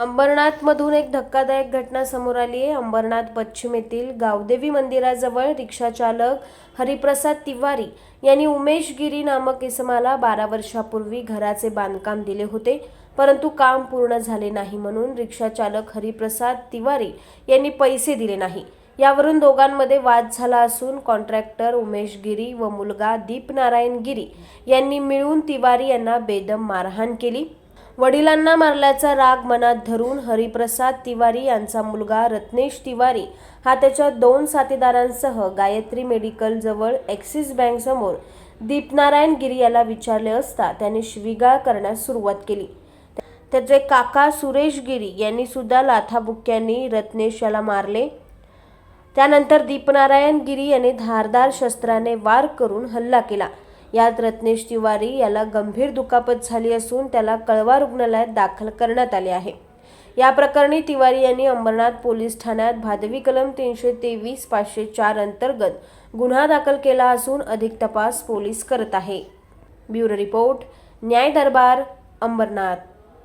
अंबरनाथमधून एक धक्कादायक घटना समोर आली आहे. अंबरनाथ पश्चिम येथील गावदेवी मंदिराजवळ रिक्षाचालक हरिप्रसाद तिवारी यांनी उमेश गिरी नामक इसमाला बारा वर्षापूर्वी घराचे बांधकाम दिले होते. परंतु काम पूर्ण झाले नाही म्हणून रिक्षाचालक हरिप्रसाद तिवारी यांनी पैसे दिले नाही. यावरून दोघांमध्ये वाद झाला असून कॉन्ट्रॅक्टर उमेश गिरी व मुलगा दीपनारायण गिरी यांनी मिळून तिवारी यांना बेदम मारहाण केली. वडिलांना मारल्याचा राग मनात धरून हरिप्रसाद तिवारी यांचा मुलगा रत्नेश तिवारी हा त्याच्या दोन साथीदारांसह गायत्री मेडिकल जवळ ॲक्सिस बँक समोर दीपनारायण गिरी याला विचारले असता त्याने शिवीगाळ करण्यास सुरुवात केली. त्याचे काका सुरेश गिरी यांनी सुद्धा लाथाबुक्क्यांनी रत्नेश याला मारले. त्यानंतर दीपनारायण गिरी यांनी धारदार शस्त्राने वार करून हल्ला केला. यात रत्नेश तिवारी याला गंभीर दुखापत झाली असून त्याला कळवा रुग्णालयात दाखल करण्यात आले आहे. या प्रकरणी तिवारी यांनी अंबरनाथ पोलीस ठाण्यात भादवी कलम तीनशे तेवीस पाचशे चार अंतर्गत गुन्हा दाखल केला असून अधिक तपास पोलीस करत आहे. ब्युरो रिपोर्ट न्याय दरबार अंबरनाथ.